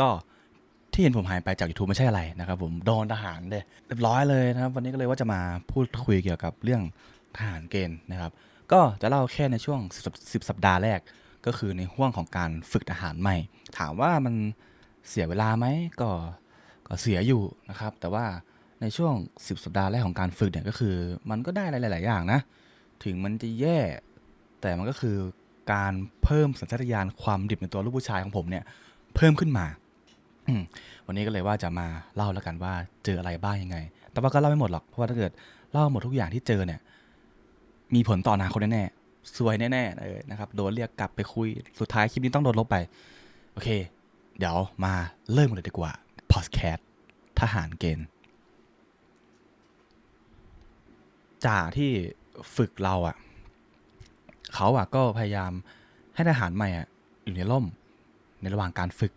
ก็ที่เห็นผมหายไปจาก YouTube ไม่ใช่อะไรนะครับผมโดนทหารเลยเรียบร้อยเลยนะครับ วันนี้ก็เลยว่าจะมาพูดคุยเกี่ยวกับเรื่องทหารเกณฑ์นะครับ ก็จะเล่าแค่ในช่วง 10 สัปดาห์แรก ก็คือในห่วงของการฝึกทหารใหม่ ถามว่ามันเสียเวลาไหมก็ก็เสียอยู่นะครับ แต่ว่าในช่วง 10 สัปดาห์แรกของการฝึกเนี่ยก็คือ มันก็ได้หลาย ๆ อย่างนะ ถึงมันจะแย่ แต่มันก็คือการเพิ่มสัญชาตญาณความดิบในตัวลูกผู้ชายของผมเนี่ยเพิ่มขึ้นมา วันนี้ก็เลยว่าจะมาเล่าแล้วกันว่าเจออะไรบ้างยังไง แต่ว่าก็เล่าไม่หมดหรอก เพราะว่าถ้าเกิดเล่าหมดทุกอย่างที่เจอเนี่ย มีผลต่ออนาคตแน่ๆซวยแน่ๆเลยนะครับ โดนเรียกกลับไปคุย สุดท้ายคลิปนี้ต้องโดนลบไป โอเค เดี๋ยวมาเริ่มกันเลยดีกว่า พอดแคสต์ทหารเกณฑ์ จ่าที่ฝึกเราอะ่ะ เขาอะ่ะก็พยายามให้ทหารใหม่อะ่ะอยู่ในร่มในระหว่างการฝึก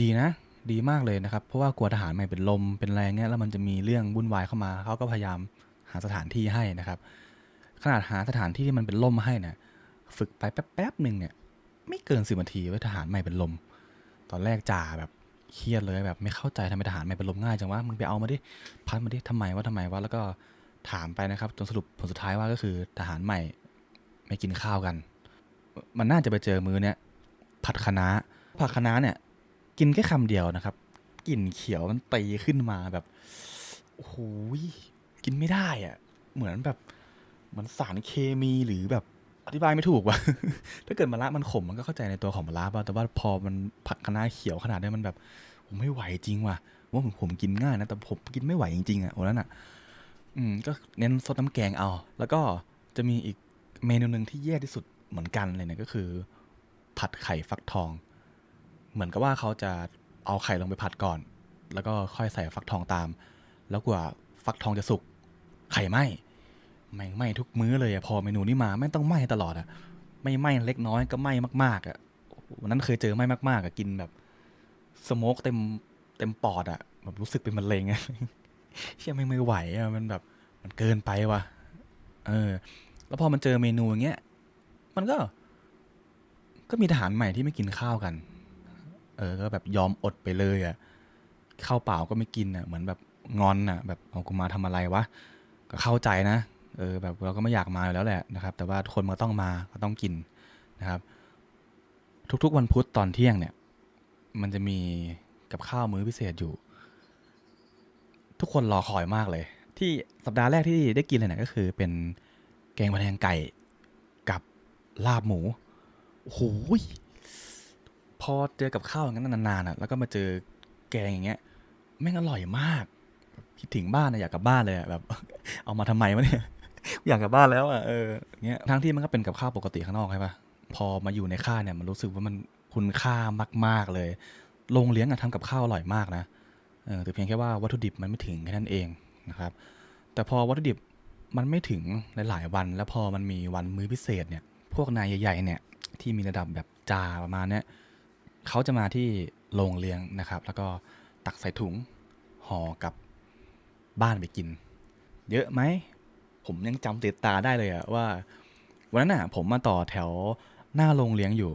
ดีนะ ดีมากเลยนะครับ เพราะว่ากลัวทหารใหม่เป็นลมเป็นแรงเงี้ยแล้วมันจะมีเรื่องวุ่นวายเข้ามาเขาก็พยายามหาสถานที่ให้นะครับ ขนาดหาสถานที่ที่มันเป็นลมให้เนี่ยฝึกไปแป๊บๆหนึ่งเนี่ย ไม่เกินสิบนาทีว่าทหารใหม่เป็นลม ตอนแรกจ่าแบบเครียดเลยแบบไม่เข้าใจทำไมทหารใหม่เป็นลมง่ายจังวะมึงไปเอามาดิพัดมาดิทำไมว่าทำไมวะแล้วก็ถามไปนะครับจนสรุปผลสุดท้ายว่าก็คือทหารใหม่ไม่กินข้าวกัน มันน่าจะไปเจอมือเนี่ยผัดคะน้าผัดคะน้าเนี่ย กินแค่คำเดียวนะครับกลิ่นเขียวมันตีขึ้นมาแบบโอ้โหกินไม่ได้อะเหมือนแบบเหมือนสารเคมีหรือแบบอธิบายไม่ถูกว่ะ ถ้าเกิดมะระมันขมมันก็เข้าใจในตัวของมะระป่ะแต่ว่าพอมันผักคะน้าเขียวขนาดนี้มันแบบผมไม่ไหวจริงว่ะ ว่าผมผมกินง่ายนะแต่ผมกินไม่ไหวจริงๆอะวันนั้นอะ อืมก็เน้นซดน้ำแกงเอา แล้วก็จะมีอีกเมนูหนึ่งที่แย่ที่สุดเหมือนกันเลยเนี่ยก็คือ ผัดไข่ฟักทอง เหมือนกับว่าเขาจะเอาไข่ลงไปผัดก่อน แล้วก็ค่อยใส่ฟักทองตาม แล้วกว่าฟักทองจะสุก ไข่ไหม้แม่งไหม้ทุกมื้อเลยอะพอเมนูนี้มาไม่งต้องไหม้ตลอดอะไม่ไหม้เล็กน้อยก็ไหม้มากๆอะวันนั้นเคยเจอไหม้มากๆอะกินแบบสโมกเต็มเต็มปอดอะแบบรู้สึกเป็นมะเร็งอะเชี่ยไม่ไม่ไหวอะมันแบบมันเกินไปว่ะเออ แล้วพอมันเจอเมนูอย่างเงี้ยมันก็ ก็มีทหารใหม่ที่ไม่กินข้าวกัน เออก็แบบยอมอดไปเลยอะข้าวเปล่าก็ไม่กินอะเหมือนแบบงอนอะแบบเอากูมาทำอะไรวะก็เข้าใจนะเออแบบเราก็ไม่อยากมาอยู่แล้วแหละนะครับ แต่ว่าคนมันต้องมาก็ต้องกินนะครับ ทุกๆวันพุธตอนเที่ยงเนี่ย มันจะมีกับข้าวมื้อพิเศษอยู่ ทุกคนรอคอยมากเลย ที่สัปดาห์แรกที่ได้กินเลยเนี่ยก็คือเป็นแกงพะแนงไก่กับลาบหมูโอ้โหย พอเจอกับข้าวอย่างนั้นนานๆอะแล้วก็มาเจอแกงอย่างเงี้ยแม่งอร่อยมาก คิดถึงบ้านนะอยากกลับบ้านเลยอะแบบ เอามาทำไมวะเนี่ยอยากกลับบ้านแล้วอะเอออย่างเงี้ยทั้งที่มันก็เป็นกับข้าวปกติข้างนอกใช่ปะพอมาอยู่ในค่ายเนี่ยมันรู้สึกว่ามันคุณค่ามาก ๆเลยโรงเลี้ยงอะทำกับข้าวอร่อยมากนะเออแต่เพียงแค่ว่าวัตถุดิบมันไม่ถึงแค่นั้นเองนะครับ แต่พอวัตถุดิบมันไม่ถึงหลายๆวัน แล้วพอมันมีวันมื้อพิเศษเนี่ย พวกนายใหญ่ๆเนี่ยที่มีระดับแบบจ่าประมาณเนี้ย เขาจะมาที่โรงเลี้ยงนะครับ แล้วก็ตักใส่ถุงห่อกับบ้านไปกิน เยอะไหม ผมยังจำติดตาได้เลยอะว่าวันนั้นน่ะผมมาต่อแถวหน้าโรงเลี้ยงอยู่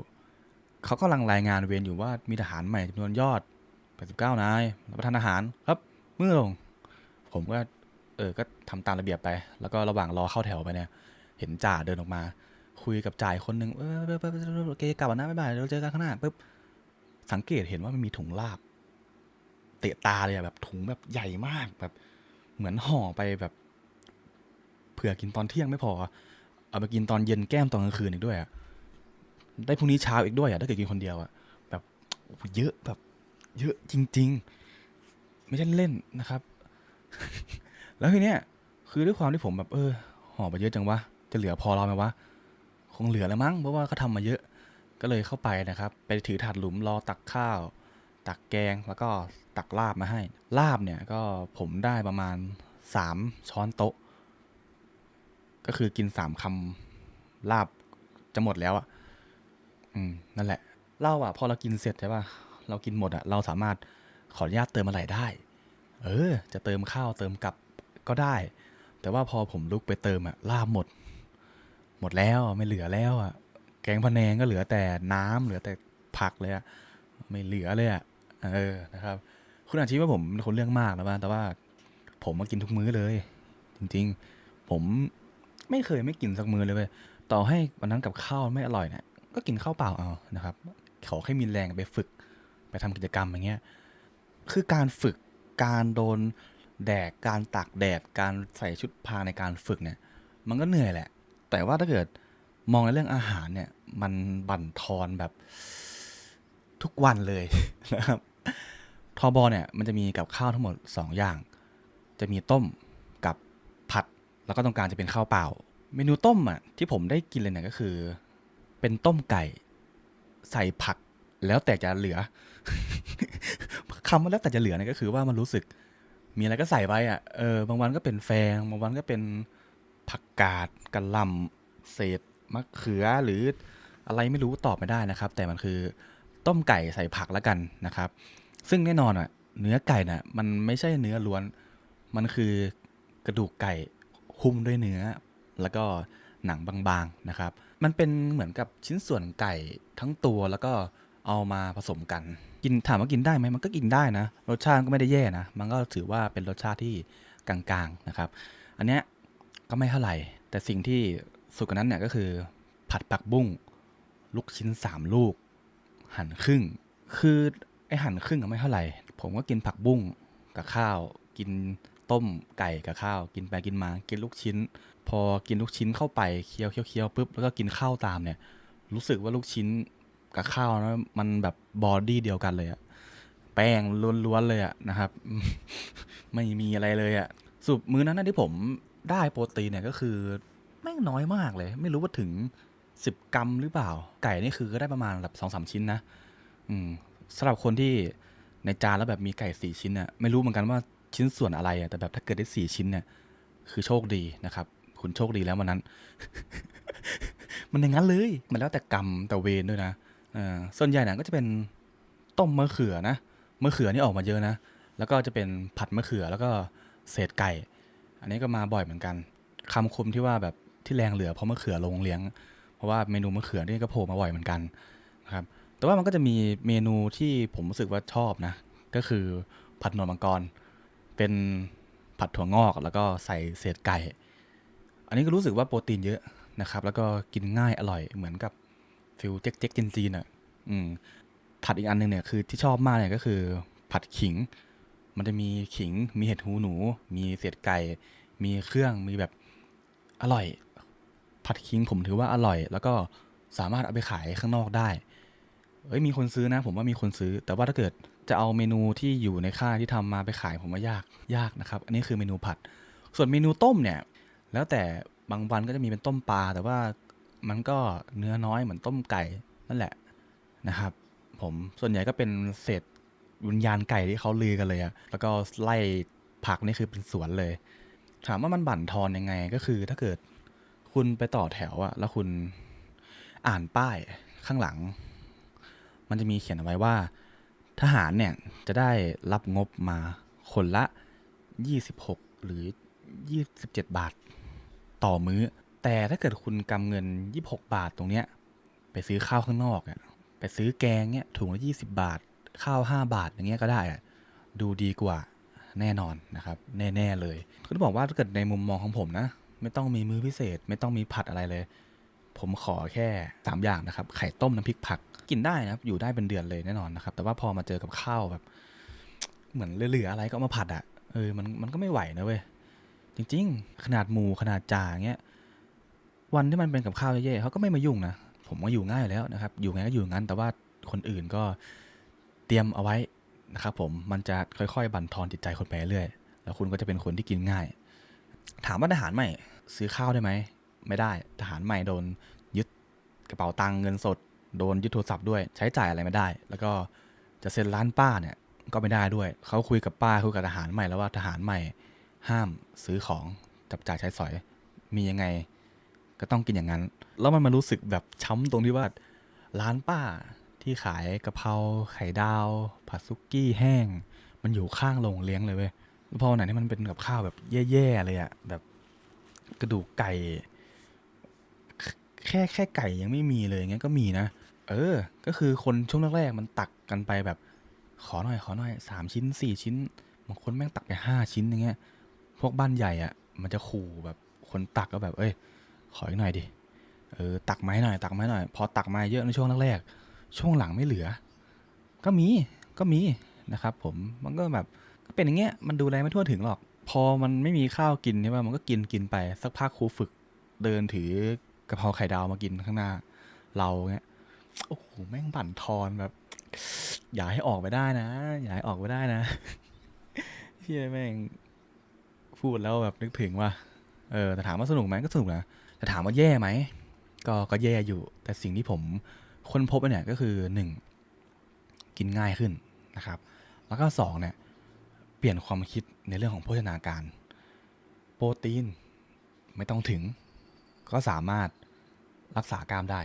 เขากำลังรายงานเวรอยู่ว่ามีทหารใหม่จำนวนยอด89นายรับประทานอาหารครับเมื่อลง ผมก็เออก็ทำตามระเบียบไป แล้วก็ระหว่างรอเข้าแถวไปเนี่ย เห็นจ่าเดินออกมา คุยกับจ่ายคนหนึ่งเออเออเออเออโอเคกลับมานะบ๊ายบายเราเจอกันข้างหน้าปุ๊บ สังเกตเห็นว่ามันมีถุงลาบ เตะตาเลยอะแบบถุงแบบใหญ่มากแบบ เหมือนห่อไปแบบเผื่อกินตอนเที่ยงไม่พอ เอาไปกินตอนเย็นแก้มตอนกลางคืนอีกด้วยอะได้พรุ่งนี้เช้าอีกด้วยอะถ้าเกิดกินคนเดียวอะแบบเยอะแบบ เยอะจริง ๆ ไม่ใช่เล่นนะครับ แล้วทีเนี้ยคือด้วยความที่ผมแบบเออห่อไปเยอะจังวะจะเหลือพอเราไหมวะคงเหลือแล้วมั้งเพราะว่าเขาทำมาเยอะ ก็เลยเข้าไปนะครับ ไปถือถาดหลุมรอตักข้าว ตักแกงแล้วก็ตักลาบมาให้ ลาบเนี่ยก็ผมได้ประมาณสามช้อนโต๊ะ ก็คือกินสามคำลาบจะหมดแล้วอะ่ะ อืม นั่นแหละเหล้าอะ พอเรากินเสร็จใช่ป่ะ เรากินหมดอะ เราสามารถขออนุญาตเติมอะไรได้ เออ จะเติมข้าวเติมกับก็ได้ แต่ว่าพอผมลุกไปเติมอะลาบหมด หมดแล้วไม่เหลือแล้วอะ กงพะแนงก็เหลือแต่น้ำเหลือแต่ผักเลยอะไม่เหลือเลยอะเออนะครับ คุณอาจจะคิดว่าผมคนเรื่องมากนะว่าแต่ว่า ผมมากินทุกมื้อเลย จริงๆ ผมไม่เคยไม่กินสักมื้อเลยเว้ยต่อให้วันนั้นกับข้าวไม่อร่อยเนี่ยก็กินข้าวเปล่าเอานะครับ ขอแค่มีแรงไปฝึก ไปทำกิจกรรมอย่างเงี้ยคือการฝึกการโดนแดดการตากแดดการใส่ชุดพาในการฝึกเนี่ย มันก็เหนื่อยแหละ แต่ว่าถ้าเกิด มองในเรื่องอาหารเนี่ย มันบั่นทอนแบบทุกวันเลยนะครับทอบอเนี่ยมันจะมีกับข้าวทั้งหมด 2 อย่าง จะมีต้มกับผัด แล้วก็ตรงกางจะเป็นข้าวเปล่า เมนูต้มอะที่ผมได้กินเลยเนี่ยก็คือ เป็นต้มไก่ ใส่ผักแล้วแต่จะเหลือคำว่าแล้วแต่จะเหลือเนี่ยก็คือว่ามันรู้สึก มีอะไรก็ใส่ไปอะเออบางวันก็เป็นแฟง บางวันก็เป็นผักกาดกระลำเศษ มะเขือหรืออะไรไม่รู้ตอบไม่ได้นะครับ แต่มันคือต้มไก่ใส่ผักแล้วกันนะครับ ซึ่งแน่นอนอะเนื้อไก่น่ะมันไม่ใช่เนื้อล้วน มันคือกระดูกไก่หุ้มด้วยเนื้อ แล้วก็หนังบางๆนะครับ มันเป็นเหมือนกับชิ้นส่วนไก่ทั้งตัวแล้วก็เอามาผสมกัน กินถามว่ากินได้ไหมมันก็กินได้นะ รสชาติก็ไม่ได้แย่นะ มันก็ถือว่าเป็นรสชาติที่กลางๆนะครับ อันเนี้ยก็ไม่เท่าไหร่ แต่สิ่งที่ สุดกว่านั้นเนี่ยก็คือ ผัดผักบุ้งลูกชิ้นสามลูก หั่นครึ่ง คือไอหั่นครึ่งอะไม่เท่าไหร่ ผมก็กินผักบุ้งกับข้าว กินต้มไก่กับข้าว กินไปกินมากินลูกชิ้น พอกินลูกชิ้นเข้าไปเคี้ยวเคี้ยวเคี้ยวปุ๊บแล้วก็กินข้าวตามเนี่ย รู้สึกว่าลูกชิ้นกับข้าวนะมันแบบบอดี้เดียวกันเลยอะแป้งล้วนๆเลยอะนะครับ ไม่มีอะไรเลยอะสรุปมื้อนั้นที่ผมได้โปรตีนเนี่ยก็คือ แม่งน้อยมากเลย ไม่รู้ว่าถึงสิบกรัมหรือเปล่า ไก่นี่คือก็ได้ประมาณแบบสองสามชิ้นนะ อืมสำหรับคนที่ในจานแล้วแบบมีไก่สี่ชิ้นเนี่ยไม่รู้เหมือนกันว่าชิ้นส่วนอะไรอะแต่แบบถ้าเกิดได้สี่ชิ้นเนี่ยคือโชคดีนะครับ คุณโชคดีแล้ววันนั้น มันอย่างนั้นเลยมันแล้วแต่กรรมแต่เวรด้วยนะอ่าส่วนใหญ่เนี่ยก็จะเป็นต้มมะเขือนะมะเขือนี่ออกมาเยอะนะ แล้วก็จะเป็นผัดมะเขือแล้วก็เศษไก่ อันนี้ก็มาบ่อยเหมือนกันคำคมที่ว่าแบบ ที่แรงเหลือเพราะมะเขือลงเลี้ยง เพราะว่าเมนูมะเขือนี่ก็โผล่มาบ่อยเหมือนกันนะครับแต่ว่ามันก็จะมีเมนูที่ผมรู้สึกว่าชอบนะ ก็คือผัดหนวดมังกร เป็นผัดถั่วงอกแล้วก็ใส่เศษไก่ อันนี้ก็รู้สึกว่าโปรตีนเยอะนะครับ แล้วก็กินง่ายอร่อยเหมือนกับฟิลเจ๊กเจ๊กจีนอะอืมผัดอีกอันหนึงเนี่ยคือที่ชอบมากเนี่ยก็คือผัดขิง มันจะมีขิง มีเห็ดหูหนู มีเศษไก่ มีเครื่อง มีแบบอร่อย ผัดขิงผมถือว่าอร่อย แล้วก็สามารถเอาไปขายข้างนอกได้เอ้ยมีคนซื้อนะ ผมว่ามีคนซื้อ แต่ว่าถ้าเกิดจะเอาเมนูที่อยู่ในค่ายที่ทำมาไปขายผมว่ายากยากนะครับ อันนี้คือเมนูผัด ส่วนเมนูต้มเนี่ย แล้วแต่บางวันก็จะมีเป็นต้มปลาแต่ว่ามันก็เนื้อน้อยเหมือนต้มไก่นั่นแหละนะครับ ผมส่วนใหญ่ก็เป็นเศษวิญญาณไก่ที่เขาลือกันเลยอะแล้วก็ไล่ผักนี่คือเป็นสวนเลย ถามว่ามันบั่นทอนยังไงก็คือถ้าเกิด คุณไปต่อแถวอะแล้วคุณอ่านป้ายข้างหลัง มันจะมีเขียนเอาไว้ว่า ทหารเนี่ยจะได้รับงบมาคนละ 26 หรือ 27 บาท ต่อมื้อ แต่ถ้าเกิดคุณกำเงิน 26 บาทตรงเนี้ย ไปซื้อข้าวข้างนอกอะไปซื้อแกงเนี้ยถุงละ 20 บาท ข้าว 5 บาทอย่างเงี้ยก็ได้อะดูดีกว่าแน่นอนนะครับ แน่ ๆ เลย คือต้องบอกว่าถ้าเกิดในมุมมองของผมนะ ไม่ต้องมีมื้อพิเศษ ไม่ต้องมีผัดอะไรเลย ผมขอแค่สามอย่างนะครับ ไข่ต้มน้ำพริกผัก กินได้นะครับ อยู่ได้เป็นเดือนเลยแน่นอนนะครับ แต่ว่าพอมาเจอกับข้าวแบบ เหมือนเหลือๆอะไรก็มาผัดอะเออ มัน มันก็ไม่ไหวนะเว้ย จริง ๆ ขนาดหมูขนาดจ่าเงี้ย วันที่มันเป็นกับข้าวเย่ๆเขาก็ไม่มายุ่งนะ ผมก็อยู่ง่ายแล้วนะครับ อยู่ไงก็อยู่งั้น แต่ว่าคนอื่นก็เตรียมเอาไว้นะครับผม มันจะค่อยๆ บั่นทอนจิตใจคนไปเรื่อย แล้วคุณก็จะเป็นคนที่กินง่าย ถามว่าทหารใหม่ ซื้อข้าวได้ไหม ไม่ได้ทหารใหม่โดนยึดกระเป๋าตังค์เงินสด โดนยึดโทรศัพท์ด้วยใช้จ่ายอะไรไม่ได้ แล้วก็จะเซ็นร้านป้าเนี่ยก็ไม่ได้ด้วย เขาคุยกับป้าคุยกับทหารใหม่แล้วว่าทหารใหม่ห้ามซื้อของจับจ่ายใช้สอย มียังไง ก็ต้องกินอย่างนั้น แล้วมันมารู้สึกแบบช้ำตรงที่ว่าร้านป้าที่ขายกะเพราไข่ดาวผัดซุกี้แห้ง มันอยู่ข้างโรงเลี้ยงเลยเว้ย พอวันไหนที่มันเป็นกับข้าวแบบแย่ๆเลยอะแบบกระดูกไก่ แค่แค่ไก่ยังไม่มีเลยงเงี้ยก็มีนะ เออ ก็คือคนช่วงแรกๆมันตักกันไปแบบ ขอหน่อยขอหน่อยสามชิ้นสี่ชิ้นบางคนแม่งตักไปห้าชิ้นอย่างเงี้ย พวกบ้านใหญ่อะมันจะขู่แบบคนตักก็แบบ เอ้ย ขออีกหน่อยดิเออตักไม้หน่อย ตักไม้หน่อย พอตักมาเยอะในช่วงแรกๆช่วงหลังไม่เหลือ ก็มีก็มีนะครับ ผมมันก็แบบ เป็นอย่างเงี้ยมันดูแลไม่ทั่วถึงหรอก พอมันไม่มีข้าวกินใช่ป่ะมันก็กินกินไปสักพักครูฝึก เดินถือกะเพราไข่ดาวมากินข้างหน้า เราเงี้ยโอ้โหแม่งบั่นทอนแบบ อย่าให้ออกไปได้นะ อย่าให้ออกไปได้นะเฮียแม่งพูดแล้วแบบนึกถึงว่า เออแต่ถามว่าสนุกไหมก็สนุกนะแต่ถามว่าแย่ไหมก็ก็แย่อยู่ แต่สิ่งที่ผมค้นพบเนี่ยก็คือหนึ่งกินง่ายขึ้นนะครับ แล้วก็สองเนี่ย เปลี่ยนความคิดในเรื่องของโภชนาการ โปรตีนไม่ต้องถึง ก็สามารถรักษากล้ามได้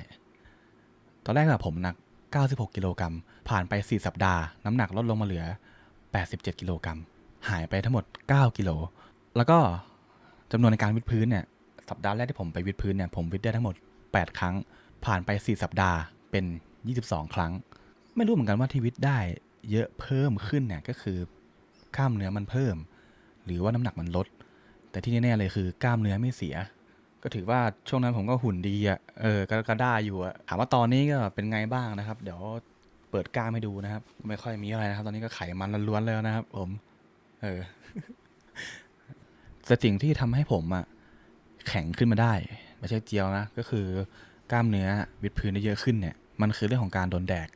ตอนแรกอะผมหนัก 96 กิโลกรัม ผ่านไป 4 สัปดาห์ น้ำหนักลดลงมาเหลือ 87 กิโลกรัม หายไปทั้งหมด 9 กิโล แล้วก็จำนวนในการวิดพื้นเนี่ย สัปดาห์แรกที่ผมไปวิดพื้นเนี่ย ผมวิดได้ทั้งหมด 8 ครั้ง ผ่านไป 4 สัปดาห์ เป็น 22 ครั้ง ไม่รู้เหมือนกันว่าที่วิดได้เยอะเพิ่มขึ้นเนี่ยก็คือ กล้ามเนื้อมันเพิ่ม หรือว่าน้ำหนักมันลด แต่ที่แน่ๆเลยคือกล้ามเนื้อไม่เสีย ก็ถือว่าช่วงนั้นผมก็หุ่นดีอะเออก็ก็ได้อยู่อะถามว่าตอนนี้ก็เป็นไงบ้างนะครับ เดี๋ยวเปิดกล้ามให้ดูนะครับ ไม่ค่อยมีอะไรนะครับ ตอนนี้ก็ไขมันล้วนๆเลยนะครับ ผม เออแต่สิ่งที่ทำให้ผมอะแข็งขึ้นมาได้ไม่ใช่เจียวนะก็คือกล้ามเนื้อวิดพื้นได้เยอะขึ้นเนี่ย มันคือเรื่องของการโดนแดก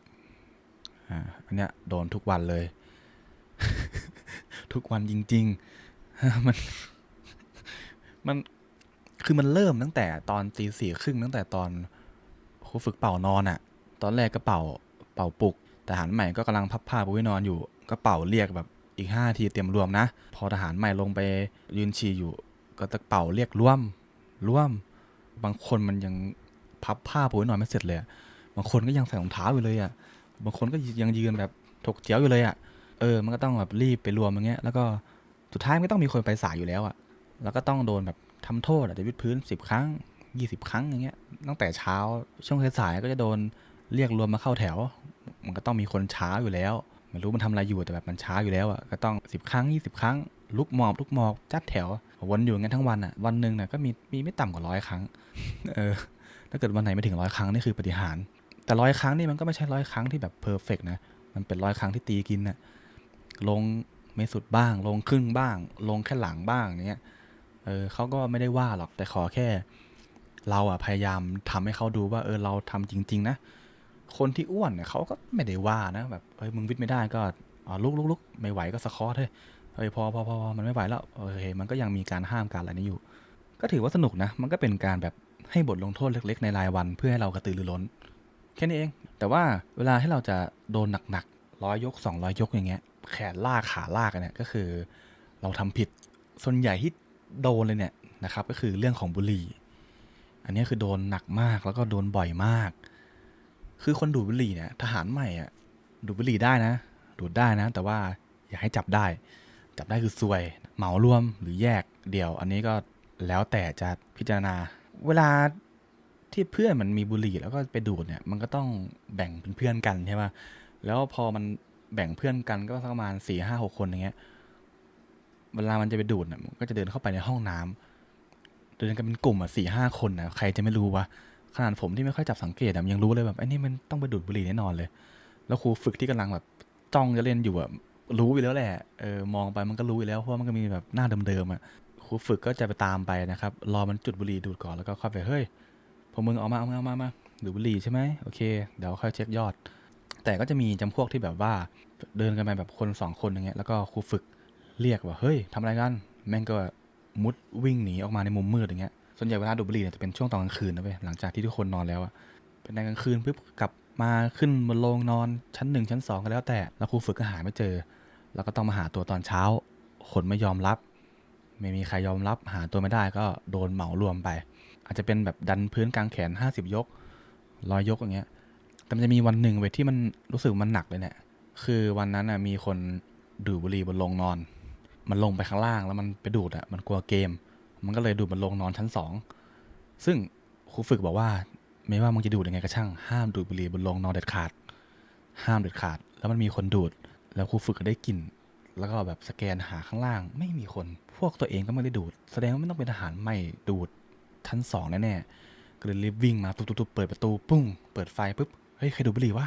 อ่าอันเนี้ยโดนทุกวันเลย ทุกวันจริงๆ มัน มัน คือมันเริ่มตั้งแต่ตอนตีสี่ครึ่งตั้งแต่ตอนครูฝึกเป่านอนอะ่ะ ตอนแรกก็เป่า เป่าปลุก ทหารใหม่ก็กำลังพับผ้าปูไว้นอนอยู่ ก็เป่าเรียกแบบอีกห้าทีเตรียมรวมนะ พอทหารใหม่ลงไปยืนฉี่อยู่ ก็ตะเป่าเรียกร่วม ร่วม บางคนมันยังพับผ้าปูไว้นอนไม่เสร็จเลย บางคนก็ยังใส่รองเท้าอยู่เลยอะ่ะ บางคนก็ยังยืนแบบถกเถียวอยู่เลยอะ่ะ เออ มันก็ต้องแบบรีบไปรวมอย่างเงี้ย แล้วก็สุดท้ายมันก็ต้องมีคนไปสายอยู่แล้วอะ่ะแล้วก็ต้องโดนแบบทำโทษอาจจะวิดพื้นสิบครั้งยี่สิบครั้งอย่างเงี้ย ตั้งแต่เช้าช่วงสายๆก็จะโดนเรียกรวมมาเข้าแถว มันก็ต้องมีคนช้าอยู่แล้วไม่รู้มันทำอะไรอยู่แต่แบบมันช้าอยู่แล้วอะก็ต้องสิบครั้งยี่สิบครั้ง ลุกหมอบลุกหมอบจัดแถววนอยู่งั้นทั้งวันอะวันหนึ่งน่ะก็มีมีไม่ต่ำกว่าร้อยครั้ง เออ ถ้าเกิดวันไหนไม่ถึงร้อยครั้งนี่คือปฏิหาร แต่ร้อยครั้งนี่มันก็ไม่ใช่ร้อยครั้งที่แบบเพอร์เฟกนะ มันเป็นร้อยครั้งที่ตีกินน่ะ ลงไม่สุดบ้าง ลงครึ่งบ้าง ลงแค่หลังบ้างอย่างเงี้ยเออเขาก็ไม่ได้ว่าหรอกแต่ขอแค่ เราอะพยายามทำให้เขาดูว่า เออเราทำจริง ๆ นะ คนที่อ้วนเนี่ยเขาก็ไม่ได้ว่านะแบบเฮ้ยมึงวิทย์ไม่ได้ก็อ๋อลุกลุกลุกไม่ไหวก็สะคอร์เฮ้ยเฮ้ยพอพอพอพอมันไม่ไหวแล้วโอเคมันก็ยังมีการห้ามการอะไรนี้อยู่ ก็ถือว่าสนุกนะ มันก็เป็นการแบบให้บทลงโทษเล็ก ๆ ในรายวันเพื่อให้เรากระตือรือร้นแค่นี้เอง แต่ว่าเวลาให้เราจะโดนหนักๆร้อยยกสองร้อยยกอย่างเงี้ย แขนลากขาลากกันเนี่ยก็คือ เราทำผิดส่วนใหญ่ที่โดนเลยเนี่ยนะครับ ก็คือเรื่องของบุหรี่ อันนี้คือโดนหนักมากแล้วก็โดนบ่อยมาก คือคนดูดบุหรี่เนี่ยทหารใหม่อะดูดบุหรี่ได้นะ ดูดได้นะ แต่ว่าอย่าให้จับได้ จับได้คือซวย เหมารวมหรือแยกเดี่ยว อันนี้ก็แล้วแต่จะพิจารณา เวลาที่เพื่อนมันมีบุหรี่แล้วก็ไปดูดเนี่ย มันก็ต้องแบ่งเป็นเพื่อนกันใช่ไหมแล้วพอมัน แบ่งเพื่อนกันก็สักประมาณสี่ห้าหกคนอย่างเงี้ย เวลามันจะไปดูดเนี่ยมันก็จะเดินเข้าไปในห้องน้ำเดินกันเป็นกลุ่มอะสี่ห้าคนนะใครจะไม่รู้วะขนาดผมที่ไม่ค่อยจับสังเกตอะยังรู้เลยแบบไอ้นี่มันต้องไปดูดบุหรี่แน่นอนเลย แล้วครูฝึกที่กำลังแบบจ้องจะเล่นอยู่อะรู้อยู่แล้วแหละเออมองไปมันก็รู้อยู่แล้วเพราะมันก็มีแบบหน้าเดิมๆอะครูฝึกก็จะไปตามไปนะครับ รอมันจุดบุหรี่ดูดก่อนแล้วก็ค่อยไปเฮ้ยพวกมึงเอามาเอามาเอามามาดูดบุหรี่ใช่ไหมโอเค เดี๋ยวค่อยเช็คยอด แต่ก็จะมีจำพวกที่แบบว่าเดินกันไปแบบคนสองคนอย่างเงี้ยแล้วก็ครูฝึกเรียกว่าเฮ้ยทำอะไรกันแม่งก็มุดวิ่งหนีออกมาในมุมมืดอย่างเงี้ยส่วนใหญ่เวลาดูบุหรี่เนี่ยจะเป็นช่วงตอนกลางคืนนะเว้ยหลังจากที่ทุกคนนอนแล้วอะเป็นในกลางคืนปุ๊บกลับมาขึ้นบนโรงนอนชั้นหนึ่งชั้นสองก็แล้วแต่แล้วครูฝึกก็หาไม่เจอ แล้วก็ต้องมาหาตัวตอนเช้า คนไม่ยอมรับ ไม่มีใครยอมรับ หาตัวไม่ได้ก็โดนเหมารวมไป อาจจะเป็นแบบดันพื้นกลางแขน 50 ยกร้อยยกอย่างเงี้ย แต่มันจะมีวันหนึ่งเว้ยที่มันรู้สึกมันหนักเลยเนี่ย คือวันนั้นน่ะมีคนดูดบุหรี่บนโรงนอน มันลงไปข้างล่างแล้วมันไปดูดอะ มันกลัวเกม มันก็เลยดูดบนโรงนอนชั้นสอง ซึ่งครูฝึกบอกว่า ไม่ว่ามึงจะดูดยังไงก็ช่าง ห้ามดูดบุหรี่บนโรงนอนเด็ดขาด ห้ามเด็ดขาด แล้วมันมีคนดูด แล้วครูฝึกก็ได้กลิ่น แล้วก็แบบสแกนหาข้างล่าง ไม่มีคน พวกตัวเองก็ไม่ได้ดูด แสดงว่าไม่ต้องเป็นทหารไม่ดูดชั้นสองแน่ๆก็เลยรีบวิ่งมาตุ๊บๆเปิดประตูปุ้ง เปิดไฟปุ๊บ เฮ้ยใครดูดบุหรี่วะ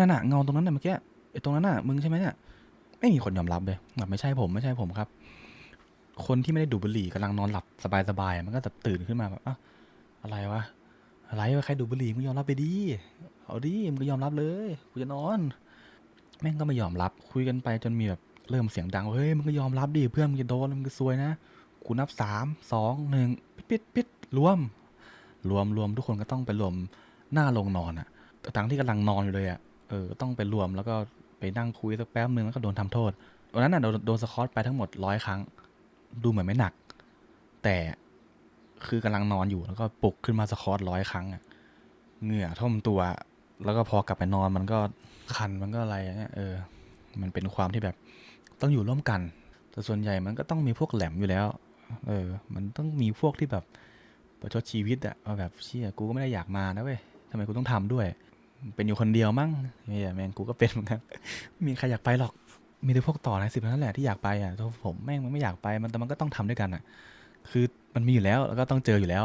นั่นน่ะเงาตรงนั้นน่ะเมื่อกี้ไอ้ตรงนั้นน่ะมึงใช่ไหมเนี่ยไม่มีคนยอมรับเลยแบบไม่ใช่ผมไม่ใช่ผมครับ คนที่ไม่ได้ดูดบุหรี่กำลังนอนหลับสบายๆมันก็จะตื่นขึ้นมาแบบอ้าวอะไรวะอะไรวะใครดูดบุหรี่มึงยอมรับไปดิเอาดิมึงก็ยอมรับเลยกูจะนอน แม่งก็ไม่ยอมรับคุยกันไปจนมีแบบเริ่มเสียงดังเฮ้ยมึงก็ยอมรับดิเพื่อนมึงจะโดนมึงก็ซวยนะกูนับสามสองหนึ่งปิดปิดปิดรวม รวมรวมทุกคนก็ต้องไปรวมหน้าลงนอนอะ ทั้งที่กำลังนอนอยู่เลยอะเออต้องไปรวมแล้วก็ไปนั่งคุยสักแป๊บนึงแล้วก็โดนทำโทษวันนั้นอะโดนโดนสคอตไปทั้งหมดร้อยครั้ง ดูเหมือนไม่หนัก แต่คือกำลังนอนอยู่แล้วก็ปลุกขึ้นมาสคอตร้อยครั้งอะเหงื่อท่วมตัว แล้วก็พอกลับไปนอนมันก็คันมันก็อะไรอย่างเงี้ยเออ มันเป็นความที่แบบต้องอยู่ร่วมกัน แต่ส่วนใหญ่มันก็ต้องมีพวกแหลมอยู่แล้ว เออ มันต้องมีพวกที่แบบประชดชีวิตอะว่าแบบเชี่ยกูก็ไม่ได้อยากมานะเว้ยทำไมกูต้องทำด้วย เป็นอยู่คนเดียวมั้งเฮียแม่งกูก็เป็นเหมือนกันไม่มีใครอยากไปหรอก มีแต่พวกต่อในสิบนั่นแหละที่อยากไปอะแต่ผมแม่งมันไม่อยากไปมันแต่มันก็ต้องทำด้วยกันอะ คือมันมีอยู่แล้วแล้วก็ต้องเจออยู่แล้ว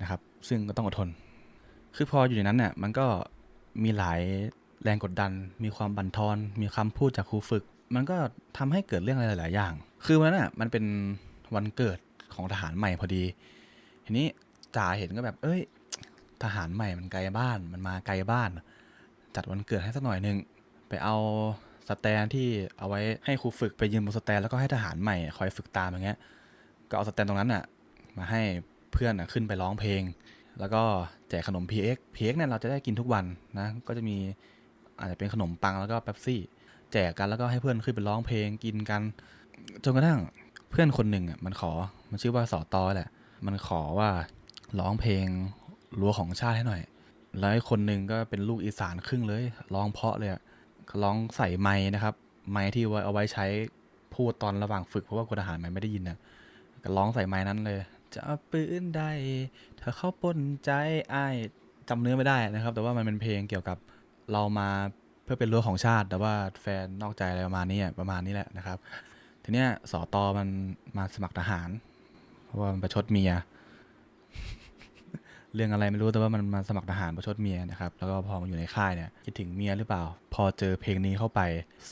นะครับ ซึ่งก็ต้องอดทน คือพออยู่ในนั้นเนี่ยมันก็มีหลายแรงกดดัน มีความบั่นทอน มีคำพูดจากครูฝึก มันก็ทำให้เกิดเรื่องอะไรหลาย ๆ อย่าง คือวันนั้นอะมันเป็นวันเกิดของทหารใหม่พอดี ทีนี้จ่าเห็นก็แบบ เอ้ย ทหารใหม่มันไกลบ้านมันมาไกลบ้าน จัดวันเกิดให้สักหน่อยหนึ่งไปเอาสแตนที่เอาไว้ให้ครูฝึกไปยืนบนสแตนแล้วก็ให้ทหารใหม่คอยฝึกตามอย่างเงี้ยก็เอาสแตนตรงนั้นน่ะมาให้เพื่อนน่ะขึ้นไปร้องเพลง แล้วก็แจกขนม PX PX เนี่ยเราจะได้กินทุกวันนะก็จะมีอาจจะเป็นขนมปังแล้วก็เป๊ปซี่ แจกกันแล้วก็ให้เพื่อนขึ้นไปร้องเพลงกินกันจนกระทั่งเพื่อนคนหนึ่งอะมันขอมันชื่อว่าสอตอแหละ มันขอว่าร้องเพลง รั้วของชาติให้หน่อย แล้วไอ้คนหนึ่งก็เป็นลูกอีสานครึ่งเลยร้องเพาะเลยอะร้องใส่ไม้นะครับ ไม้ที่ไว้เอาไว้ใช้พูดตอนระหว่างฝึกเพราะว่าคนทหารมันไม่ได้ยินนะก็ร้องใส่ไม้นั้นเลย จะเอาปืนได้เธอเข้าปนใจไอ้จำเนื้อไม่ได้นะครับ แต่ว่ามันเป็นเพลงเกี่ยวกับเรามาเพื่อเป็นรั้วของชาติ แต่ว่าแฟนนอกใจอะไรประมาณนี้ประมาณนี้แหละนะครับ ทีเนี้ยสอตอมันมาสมัครทหาร เพราะว่ามันประชดเมีย เรื่องอะไรไม่รู้แต่ว่ามันมาสมัครทหารประชดเมียนะครับ แล้วก็พอมาอยู่ในค่ายเนี่ยคิดถึงเมียหรือเปล่า พอเจอเพลงนี้เข้าไป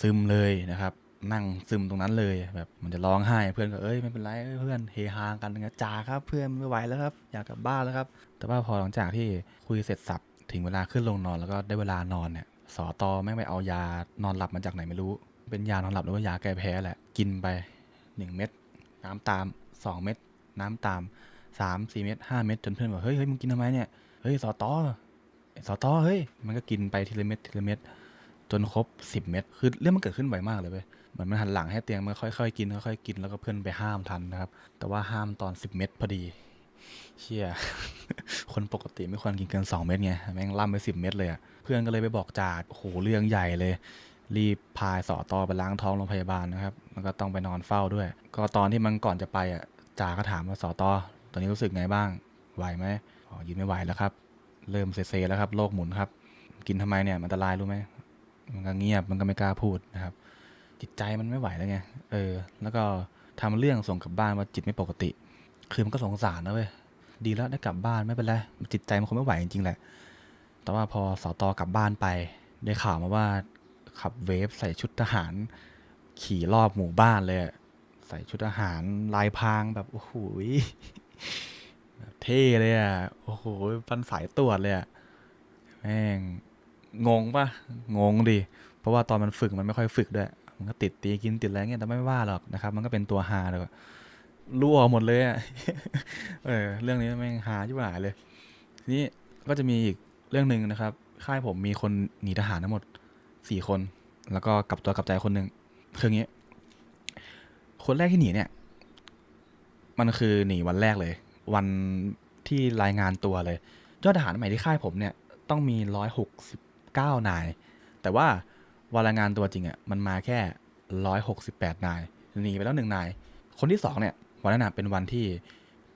ซึมเลยนะครับ นั่งซึมตรงนั้นเลยแบบมันจะร้องไห้เพื่อนก็เอ้ยไม่เป็นไรเพื่อนเฮฮากันนะจ่าครับเพื่อนไม่ไหวแล้วครับอยากกลับบ้านแล้วครับ แต่ว่าพอหลังจากที่คุยเสร็จสับถึงเวลาขึ้นลงนอนแล้วก็ได้เวลานอนเนี่ยสอตอแม่งไปเอายานอนหลับมาจากไหนไม่รู้ เป็นยานอนหลับหรือว่ายาแก้แพ้แหละกินไปหนึ่งเม็ดน้ำตามสองเม็ดน้ำตาม สามสี่เม็ดห้าเม็ดจนเพื่อนบอกเฮ้ยเฮ้ยมึงกินทำไมเนี่ยเฮ้ยสอตอสอตอเฮ้ยมันก็กินไปทีละเม็ดทีละเม็ดจนครบสิบเม็ดคือเรื่องมันเกิดขึ้นไวมากเลยเว้ยเหมือนมันหันหลังให้เตียงมันค่อยๆกินค่อยๆกินแล้วก็เพื่อนไปห้ามทันนะครับ แต่ว่าห้ามตอนสิบเม็ดพอดีเชี่ยคนปกติไม่ควรกินเกินสองเม็ดไงแม่งล่ำไปสิบเม็ดเลยอะเพื่อนก็เลยไปบอกจ่าโอ้โหเรื่องใหญ่เลยรีบพายสอตอไปล้างท้องโรงพยาบาลนะครับ แล้วก็ต้องไปนอนเฝ้าด้วย ก็ตอนที่มันก่อนจะไปอะจ่าก็ถามว่าสอตอ ตอนนี้รู้สึกไงบ้าง ไหวไหมอ๋อยืนไม่ไหวแล้วครับ เริ่มเซแล้วครับโรคหมุนครับ กินทำไมเนี่ย มันอันตรายรู้ไหม มันก็เงียบ มันก็ไม่กล้าพูดนะครับ จิตใจมันไม่ไหวแล้วไง เออ แล้วก็ทำเรื่องส่งกลับบ้านว่าจิตไม่ปกติ คือมันก็สงสารนะเว้ย ดีแล้วได้กลับบ้านไม่เป็นไร จิตใจมันคงไม่ไหวจริงๆแหละ แต่ว่าพอสอตอกลับบ้านไป ได้ข่าวมาว่าขับเวฟใส่ชุดทหาร ขี่รอบหมู่บ้านเลย ใส่ชุดทหารลายพรางแบบโอ้โห เท่เลยอะ โอ้โหพันสายตรวจเลยอะ แม่ง งงปะงงดิ เพราะว่าตอนมันฝึกมันไม่ค่อยฝึกด้วย มันก็ติดตีกินติดอะไรเงี้ยแต่ไม่ว่าหรอกนะครับ มันก็เป็นตัวฮาเลยรั่วหมดเลยอะ เออ เรื่องนี้แม่งฮาชิบหายเลย ทีนี้ก็จะมีอีกเรื่องหนึ่งนะครับ ค่ายผมมีคนหนีทหารทั้งหมดสี่คน แล้วก็กลับตัวกลับใจคนหนึ่งคืออย่างงี้ คนแรกที่หนีเนี่ย มันคือหนีวันแรกเลย วันที่รายงานตัวเลย ยอดทหารใหม่ที่ค่ายผมเนี่ยต้องมีร้อยหกสิบเก้านาย แต่ว่าวันรายงานตัวจริงอะ่ะมันมาแค่ร้อยหกสิบแปดนายหนีไปแล้วหนึ่งนาย คนที่สองเนี่ยวันนั้นเป็นวันที่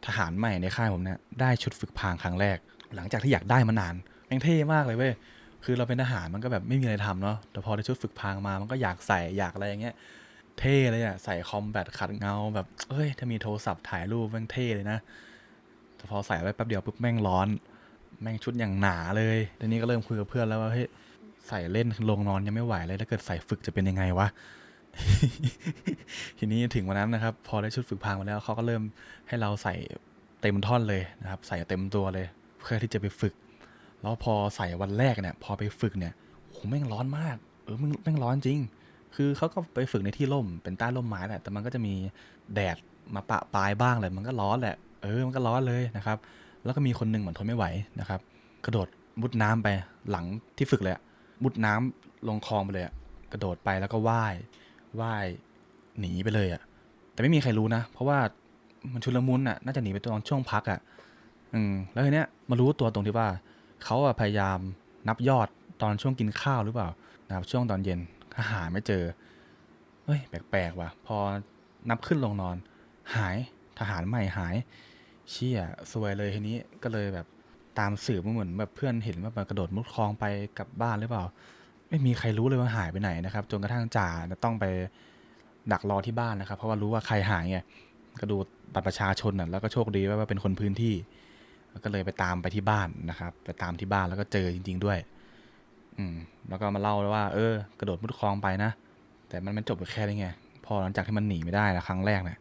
ทหารใหม่ในค่ายผมเนี่ยได้ชุดฝึกพางครั้งแรก หลังจากที่อยากได้มานานแม่งเท่มากเลยเว้ยคือเราเป็นทหารมันก็แบบไม่มีอะไรทำเนาะแต่พอได้ชุดฝึกพางมามันก็อยากใส่อยากอะไรอย่างเงี้ย เท่เลยอะใส่คอมแบทขัดเงาแบบเอ้ย ถ้ามีโทรศัพท์ถ่ายรูปแม่งเท่เลยนะแต่พอใส่ไว้แป๊บเดียวปุ๊บแม่งร้อน แม่งชุดอย่างหนาเลยทีนี้ก็เริ่มคุยกับเพื่อนแล้วว่าเฮ้ยใส่เล่นลงนอนยังไม่ไหวเลยถ้าเกิดใส่ฝึกจะเป็นยังไงวะทีนี้ถึงวันนั้นนะครับ พอได้ชุดฝึกพางมาแล้วเขาก็เริ่มให้เราใส่เต็มท่อนเลยนะครับ ใส่เต็มตัวเลย เพื่อที่จะไปฝึก แล้วพอใส่วันแรกเนี่ย พอไปฝึกเนี่ยโหแม่งร้อนมาก เออมึงแม่งร้อนจริง คือเขาก็ไปฝึกในที่ร่มเป็นใต้ร่มไม้แหละ แต่มันก็จะมีแดดมาปะปลายบ้างเลย มันก็ร้อนแหละ เออ มันก็ร้อนเลยนะครับ แล้วก็มีคนหนึ่งเหมือนทนไม่ไหวนะครับ กระโดดมุดน้ำไปหลังที่ฝึกเลยอะมุดน้ำลงคลองไปเลยอะกระโดดไปแล้วก็ว่ายว่ายหนีไปเลยอะแต่ไม่มีใครรู้นะ เพราะว่ามันชุลมุนอะน่าจะหนีไปตอนช่วงพักอะอืม แล้วทีเนี้ยมารู้ตัวตรงที่ว่าเขาอะพยายามนับยอดตอนช่วงกินข้าวหรือเปล่านะครับช่วงตอนเย็น ก็หาไม่เจอ เฮ้ย แปลกๆว่ะ พอนับขึ้นลงนอน หายทหารใหม่หาย เชี่ยสวยเลยทีนี้ก็เลยแบบตามสืบมาเหมือนแบบเพื่อนเห็นว่ามันกระโดดมุดคลองไปกลับบ้านหรือเปล่า ไม่มีใครรู้เลยว่าหายไปไหนนะครับจนกระทั่งจ่าต้องไปดักรอที่บ้านนะครับ เพราะว่ารู้ว่าใครหายไงก็ดูบัตรประชาชนน่ะแล้วก็โชคดีว่าเป็นคนพื้นที่ ก็เลยไปตามไปที่บ้านนะครับ ไปตามที่บ้านแล้วก็เจอจริง ๆ ด้วย อืม แล้วก็มาเล่าว่า เออ กระโดดมุดคลองไปนะ แต่มันมันจบไปแค่นี้ไง พอหลังจากที่มันหนีไม่ได้นะครั้งแรกเนี่ย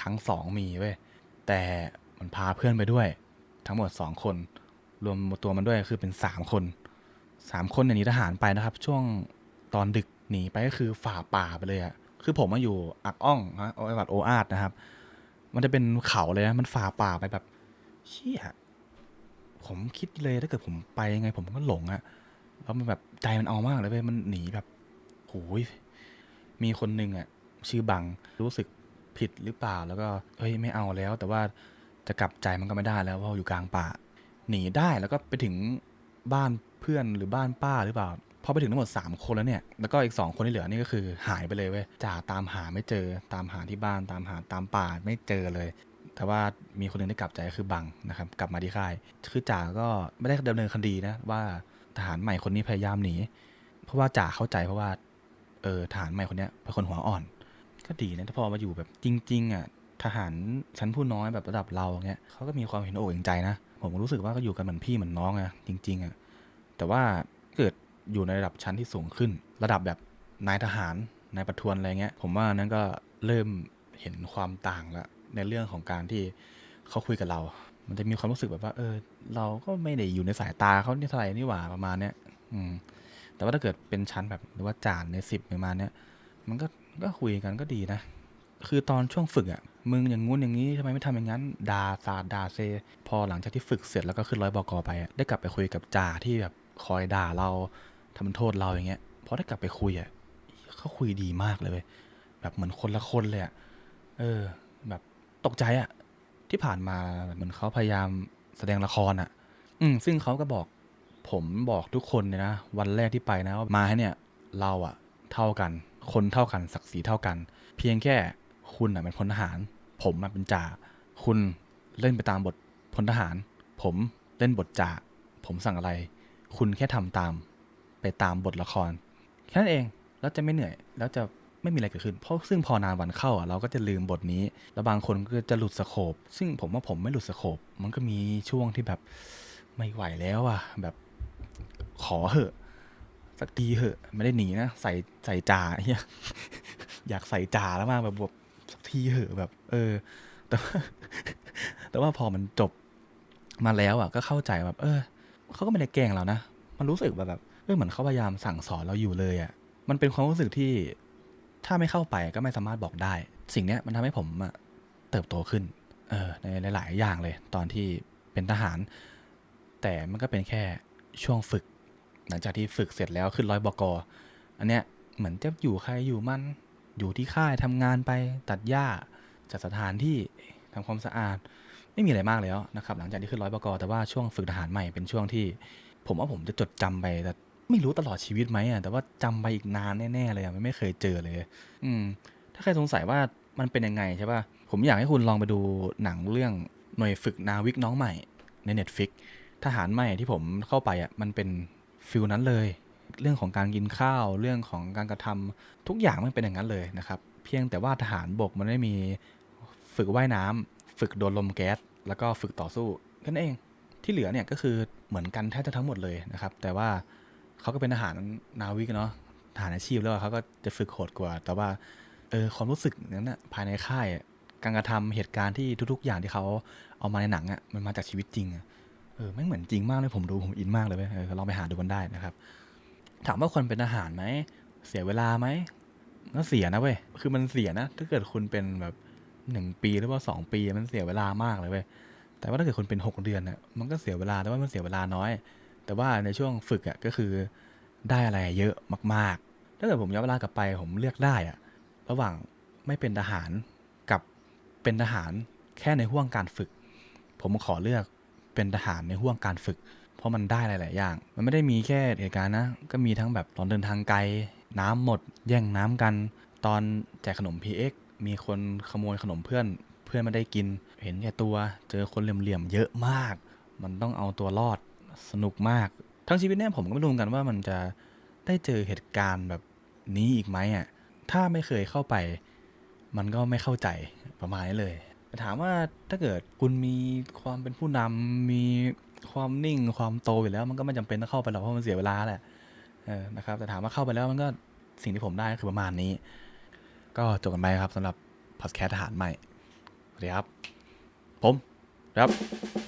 ครั้งสองมีเว้ย แต่มันพาเพื่อนไปด้วย ทั้งหมดสองคน รวมตัวมันด้วยคือเป็นสามคน สามคนเนี่ยหนีทหารไปนะครับ ช่วงตอนดึกหนีไปก็คือฝ่าป่าไปเลยอะคือผมมาอยู่อักอ่องนะโอวัดโออาดนะครับ มันจะเป็นเขาเลยนะ มันฝ่าป่าไปแบบเชี่ยผมคิดเลยถ้าเกิดผมไปยังไงผมก็หลงอะ แล้วมันแบบใจมันเอามากเลยเว้ยมันหนีแบบโหยมีคนหนึ่งอะชื่อบังรู้สึกผิดหรือเปล่าแล้วก็เฮ้ยไม่เอาแล้ว แต่ว่าจะกลับใจมันก็ไม่ได้แล้วเพราะอยู่กลางป่า หนีได้แล้วก็ไปถึงบ้านเพื่อนหรือบ้านป้าหรือเปล่าพอไปถึงทั้งหมด 3 คนแล้วเนี่ย แล้วก็อีก 2 คนที่เหลือนี่ก็คือหายไปเลยเว้ยจ่าตามหาไม่เจอ ตามหาที่บ้านตามหาตามป่าไม่เจอเลย แต่ว่ามีคนหนึ่งได้กลับใจคือบังนะครับ กลับมาที่ค่าย คือจ่าก็ไม่ได้ดำเนินคดีนะว่า ทหารใหม่คนนี้พยายามหนี เพราะว่าจ่าเข้าใจเพราะว่า เออทหารใหม่คนเนี้ยเป็นคนหัวอ่อน ก็ดีนะถ้าพอมาอยู่แบบจริง ๆ อะ ทหารชั้นผู้น้อยแบบระดับเราเงี้ยเขาก็มีความเห็นอกเห็นใจนะ ผมรู้สึกว่าก็อยู่กันเหมือนพี่เหมือนน้องอะจริง ๆอะแต่ว่าเกิดอยู่ในระดับชั้นที่สูงขึ้น ระดับแบบนายทหารนายประทวนอะไรเงี้ย ผมว่านั้นก็เริ่มเห็นความต่างละในเรื่องของการที่เขาคุยกับเรา มันจะมีความรู้สึกแบบว่า เออ เราก็ไม่ได้อยู่ในสายตาเขานี่เท่าไหร่นี่หว่าประมาณเนี้ยอืม แต่ว่าถ้าเกิดเป็นชั้นแบบหรือว่าจานในสิบประมาณเนี้ยมันก็ก็คุยกันก็ดีนะ คือตอนช่วงฝึกอะ่ะ มึงอย่างงู้นอย่างนี้ทำไมไม่ทำอย่างนั้นด่าสาดด่าเซ พอหลังจากที่ฝึกเสร็จแล้วก็ขึ้นร้อยบอกอไปอะได้กลับไปคุยกับจ่าที่แบบคอยด่าเราทำโทษเราอย่างเงี้ยพอได้กลับไปคุยอะ่ะเขาคุยดีมากเลยเว้ยแบบเหมือนคนละคนเลยอะ่ะเออ แบบตกใจอะ่ะ ที่ผ่านมาเหมือนเขาพยายามแสดงละครอะ อืมซึ่งเขาก็บอก ผมบอกทุกคนเลยนะ วันแรกที่ไปนะว่ามาให้เนี่ย เราอะ เท่ากัน คนเท่ากันศักดิ์ศรีเท่ากัน เพียงแค่คุณอะเป็นพลทหาร ผมอะเป็นจ่าคุณเล่นไปตามบทพลทหาร ผมเล่นบทจ่าผมสั่งอะไร คุณแค่ทำตาม ไปตามบทละครแค่นั้นเองแล้วจะไม่เหนื่อยแล้วจะ ไม่มีอะไรเกิดขึ้น เพราะซึ่งพอนานวันเข้าอะเราก็จะลืมบทนี้ แล้วบางคนก็จะหลุดสโคปซึ่งผมว่าผมไม่หลุดสโคปมันก็มีช่วงที่แบบไม่ไหวแล้วอะแบบขอเหอะสักทีเหอะไม่ได้หนีนะใส่ใส่จ่าเฮียอยากใส่จ่าแล้วมากแบบแบบสักทีเหอะแบบ เออ แต่ว่าแต่ว่าพอมันจบมาแล้วอะ ก็เข้าใจแบบ เออเขาก็ไม่ได้แกล้งเรานะมันรู้สึกแบบแบบเออเหมือนเขาพยายามสั่งสอนเราอยู่เลยอะมันเป็นความรู้สึกที่ ถ้าไม่เข้าไปก็ไม่สามารถบอกได้ สิ่งนี้มันทำให้ผมเติบโตขึ้นเออในหลาย ๆ อย่างเลย ตอนที่เป็นทหาร แต่มันก็เป็นแค่ช่วงฝึก หลังจากที่ฝึกเสร็จแล้วขึ้นร้อยบกอันเนี้ยเหมือนจะอยู่ใครอยู่มันอยู่ที่ค่ายทำงานไปตัดหญ้าจัดสถานที่ทำความสะอาด ไม่มีอะไรมากแล้วนะครับ หลังจากที่ขึ้นร้อยบกแต่ว่าช่วงฝึกทหารใหม่เป็นช่วงที่ ผมว่าผมจะจดจำไปแต่ ไม่รู้ตลอดชีวิตไหมอะแต่ว่าจำไปอีกนานแน่ๆเลยอะมันไม่เคยเจอเลย อืม ถ้าใครสงสัยว่ามันเป็นยังไงใช่ป่ะผมอยากให้คุณลองไปดูหนังเรื่องหน่วยฝึกนาวิกน้องใหม่ใน Netflix ทหารใหม่ที่ผมเข้าไปอะมันเป็นฟิลนั้นเลย เรื่องของการกินข้าวเรื่องของการกระทำทุกอย่างมันเป็นอย่างนั้นเลยนะครับ เพียงแต่ว่าทหารบกมันไม่มีฝึกว่ายน้ำฝึกโดนลมแก๊สแล้วก็ฝึกต่อสู้แค่นั้นเอง ที่เหลือเนี่ยก็คือเหมือนกันแทบจะทั้งหมดเลยนะครับ แต่ว่า เขาก็เป็นทหารนาวิกเนาะทหารอาชีพแล้วเขาก็จะฝึกโหดกว่า แต่ว่าเออความรู้สึกนั้นนะภายในค่ายการกระทำเหตุการณ์ที่ทุกๆ อย่างที่เขาเอามาในหนังอะมันมาจากชีวิตจริงอะเออไม่เหมือนจริงมากเลยผมดูผมอินมากเลยเว้ยเออลองไปหาดูกันได้นะครับ ถามว่าคนเป็นทหารไหมเสียเวลาไหมก็เสียนะเว้ยคือมันเสียนะ ถ้าเกิดคุณเป็นแบบหนึ่งปีหรือว่าสองปีมันเสียเวลามากเลยเว้ยแต่ว่าถ้าเกิดคนเป็น6เดือนน่ะมันก็เสียเวลาแต่ว่ามันเสียเวลาน้อย แต่ว่าในช่วงฝึกอะก็คือได้อะไรเยอะมากๆ ถ้าเกิดผมย้อนเวลากลับไปผมเลือกได้อะระหว่างไม่เป็นทหารกับเป็นทหารแค่ในห่วงการฝึก ผมขอเลือกเป็นทหารในห่วงการฝึก เพราะมันได้หลาย ๆ อย่าง มันไม่ได้มีแค่เหตุการณ์นะ ก็มีทั้งแบบตอนเดินทางไกล น้ำหมด แย่งน้ำกัน ตอนแจกขนม PX มีคนขโมยขนมเพื่อน เพื่อนไม่ได้กิน เห็นแก่ตัว เจอคนเหลี่ยม ๆ เยอะมาก มันต้องเอาตัวรอด สนุกมาก ทั้งชีวิตเนี่ยผมก็ไม่รู้เหมือนกันว่ามันจะได้เจอเหตุการณ์แบบนี้อีกไหมอะ ถ้าไม่เคยเข้าไป มันก็ไม่เข้าใจประมาณนี้เลยถามว่าถ้าเกิดคุณมีความเป็นผู้นำมีความนิ่งความโตอยู่แล้ว มันก็ไม่จำเป็นต้องเข้าไปหรอกเพราะมันเสียเวลาแหละนะครับแต่ถามว่าเข้าไปแล้วมันก็สิ่งที่ผมได้ก็คือประมาณนี้ ก็จบกันไปครับสำหรับพอดแคสต์ทหารใหม่สวัสดีครับ ผมครับ